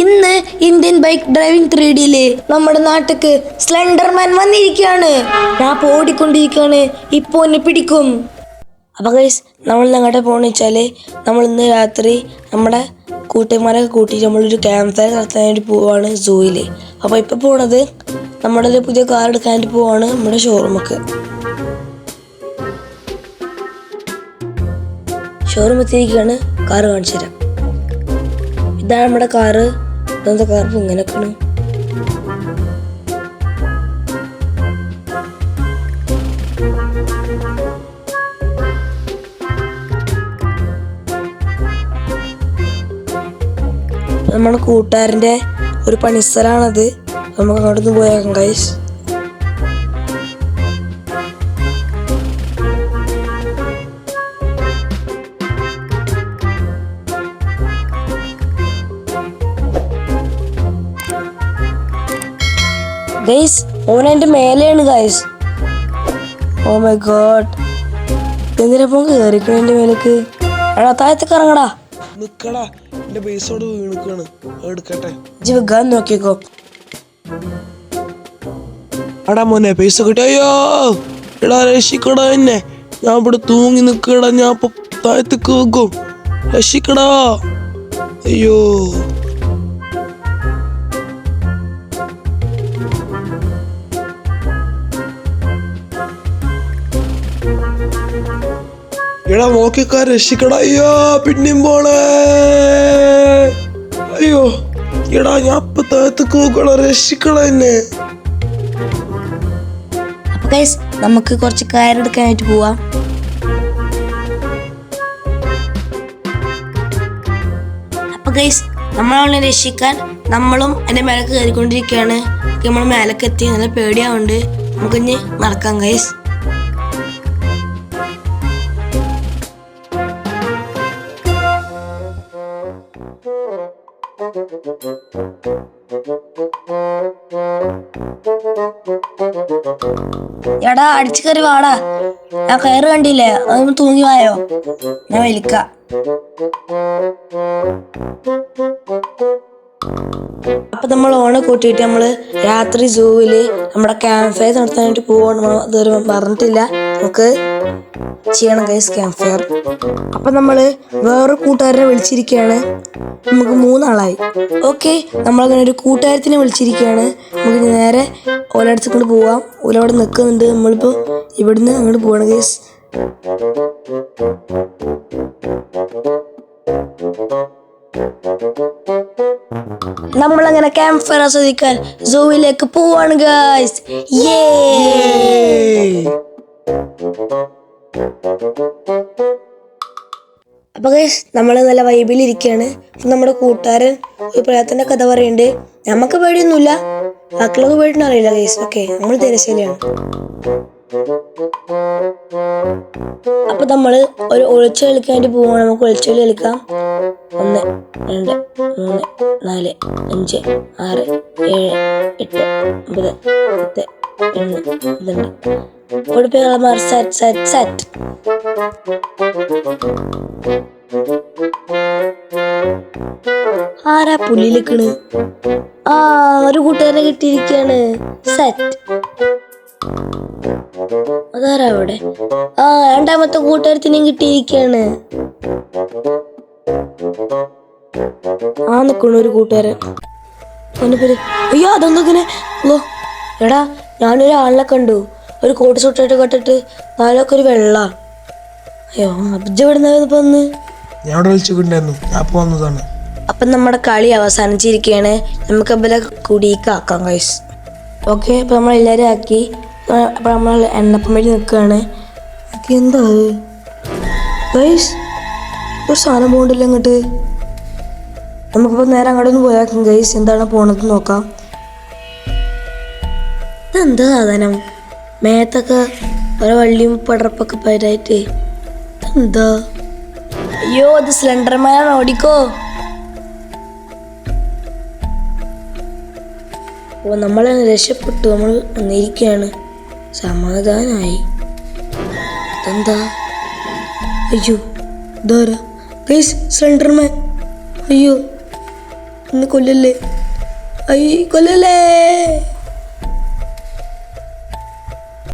ഇന്ന് Indian bike driving three ഡിയിൽ നമ്മുടെ നാട്ടിക്ക് സ്ലെൻഡർമാൻ വന്നിരിക്കുകയാണ്. ഞാൻ ഓടിക്കൊണ്ടിരിക്കുകയാണ്. ഇപ്പൊ എന്നെ പിടിക്കും. അപ്പൊ ഗൈസ് നമ്മൾ ഞങ്ങളുടെ പോണെന്ന് വെച്ചാൽ നമ്മൾ ഇന്ന് രാത്രി നമ്മുടെ കൂട്ടുകാരന്മാരൊക്കെ കൂട്ടിയിട്ട് നമ്മളൊരു ക്യാമ്പ് ഫയർ നടത്താൻ വേണ്ടി പോവാണ് സൂയിൽ. അപ്പൊ ഇപ്പൊ പോണത് നമ്മുടെ ഒരു പുതിയ കാർ എടുക്കാൻ പോവാണ് നമ്മുടെ ഷോറൂമൊക്കെ ഷോറൂം എത്തിയിരിക്കുകയാണ്. കാർ കാണിച്ചു തരാം ഇതാണ് നമ്മുടെ കാറ് ഇതെന്താ കാരണം ഇങ്ങനെ നമ്മുടെ കൂട്ടുകാരന്റെ ഒരു പണിസ്ഥലാണത് നമുക്ക് അങ്ങോട്ടൊന്ന് പോയേക്കാം ഗൈസ് ഗൈസ് ഓൻ എന്റെ മേലെയാണ് ഗൈസ് ഓ മൈ ഗോഡ് എന്തിനപ്പം കയറിക്കണ എന്റെ മേലേക്ക്? എടാ താഴത്തേക്ക് ഇറങ്ങടാ. നിക്കടാ. എന്റെ ബേസോട് വീണിക്കാണ് എടുക്കട്ടെ. ഇജ്ജ് ഗൺ നോക്കിക്കോ. അടാ മോനെ പൈസ കിട്ടി അയ്യോ എടാ രക്ഷിക്കടാ എന്നെ. ഞാൻ ഇവിടെ തൂങ്ങി നിക്കടാ. ഞാൻ ഇപ്പൊ താഴത്തേക്ക് വെക്കും. രക്ഷിക്കടാ. അയ്യോ. എടാ നോക്കിക്കാ രക്ഷിക്കടാ. അയ്യോ പിന്നെയും പോളേ അയ്യോ എടാ ഞാൻ ഇപ്പൊ താഴത്തേക്ക് എന്നെ. നമുക്ക് കുറച്ച് കയറെടുക്കാനായിട്ട് പോവാ. അപ്പൊ ഗൈസ് നമ്മളവളെ രക്ഷിക്കാൻ നമ്മളും എന്റെ മേലക്ക് കയറിക്കൊണ്ടിരിക്കുകയാണ്. നമ്മൾ മേലക്കെത്തി നല്ല പേടിയാവുണ്ട് നമുക്കിഞ്ഞ് നടക്കാം ഗൈസ് എടാ അടിച്ചു കയറി വാടാ. ഞാൻ കയറ് കണ്ടില്ലേ? അതൊന്ന് തൂങ്ങി വായോ? ഞാൻ വിളിക്ക അപ്പൊ നമ്മൾ ഓണ കൂട്ടിയിട്ട് നമ്മൾ രാത്രി ജൂവിൽ നമ്മുടെ ക്യാമ്പ് ഫയർ നടത്താനായിട്ട് നമ്മൾ ഇതുവരെ പറഞ്ഞിട്ടില്ല. നമുക്ക് ചെയ്യണം ഗൈസ് ക്യാമ്പ് ഫയർ അപ്പൊ നമ്മൾ വേറൊരു കൂട്ടുകാരനെ വിളിച്ചിരിക്കുകയാണ്. നമുക്ക് മൂന്നാളായി. ഓക്കെ നമ്മളങ്ങനെ ഒരു കൂട്ടുകാരത്തിനെ വിളിച്ചിരിക്കുകയാണ്. നമുക്ക് നേരെ ഓലടുത്ത് ഇങ്ങോട്ട് പോവാം. ഓല അവിടെ നിൽക്കുന്നുണ്ട്. നമ്മളിപ്പോൾ ഇവിടുന്ന് അങ്ങോട്ട് പോവാണ് ഗൈസ് നമ്മളങ്ങനെ ക്യാമ്പ് ഫയർ ആസ്വദിക്കാൻ സൂവിലേക്ക് പോവാണ് ഗൈസ് യേ അപ്പൊ ഗൈസ് നമ്മൾ നല്ല വൈബിൽ ഇരിക്കുകയാണ് നമ്മുടെ കൂട്ടുകാരൻ ഒരു പ്രേതത്തിന്റെ കഥ പറയുന്നുണ്ട് നമുക്ക് പേടിയൊന്നുമില്ല. ബാക്കിയുള്ളത് പേടിയൊന്നും അറിയില്ല ഗൈസ് ഓക്കെ നമ്മൾ തിരശ്ശേരിയാണ് അപ്പൊ നമ്മൾ ഒരു ഒളിച്ചു കളിക്കാൻ പോവാണ്. നമുക്ക് ഒളിച്ചു കളി കളിക്കാം. ഒന്ന് രണ്ട് മൂന്ന് നാല് അഞ്ച് ആറ് ഏഴ് എട്ട് ഒമ്പത് പത്ത് ഒന്ന് പന്ത്രണ്ട്. ഒടുപ്പികളമാർ സെറ്റ് സെറ്റ് സെറ്റ് ആരാ പുല്ലിലേക്കണ്? ആ ഒരു കൂട്ടുകാരനെ കിട്ടിയിരിക്കാണ് സെറ്റ്. അതാരാ അവിടെ? ആ രണ്ടാമത്തെ കൂട്ടുകാരത്തിനെയും കിട്ടിയിരിക്കാണ് ആ നിക്കണു ഒരു കൂട്ടുകാരൻ. അവന്റെ പേര് അയ്യോ അതൊന്നിങ്ങനെ ഓ എടാ ഞാനൊരാളിനെ കണ്ടു. ഒരു കോട്ട് സുട്ടായിട്ട് കട്ടിട്ട് നാലൊക്കെ ഒരു വെള്ള. അയ്യോ അബ്ജ ഇവിടുന്ന് വന്ന്? ഞാൻ വിളിച്ചിട്ടുണ്ടായിരുന്നു. അപ്പം നമ്മുടെ കളി അവസാനിച്ചിരിക്കുകയാണ് നമുക്ക് അമ്പല കുടിക്കാക്കാം കൈസ് ഓക്കെ അപ്പം നമ്മൾ എല്ലാവരും ആക്കി. അപ്പം നമ്മൾ എണ്ണപ്പം വഴി നിൽക്കുകയാണ്. നമുക്ക് എന്താ ഗൈസ് ഒരു സാധനം പോകണ്ടില്ല അങ്ങോട്ട് നമുക്കിപ്പോൾ നേരെ അങ്ങോട്ട് ഒന്ന് പോയാക്കും ഗൈസ് എന്താണ് പോണത് നോക്കാം. ഇതെന്താ സാധനം? മേത്തൊക്കെ ഓരോ വള്ളിയും പടർപ്പൊക്കെ പരായിട്ട് എന്താ? അയ്യോ അത് സിലിണ്ടർമാനാണ് ഓടിക്കോ. ഓ നമ്മളെ രക്ഷപ്പെട്ടു. നമ്മൾ വന്നിരിക്കുകയാണ് സമാധാനായി. എന്താ അയ്യോ ഇതാരാ? സിലിണ്ടർ മാൻ അയ്യോ ഇന്ന് കൊല്ലല്ലേ? അയ്യോ കൊല്ലല്ലേ?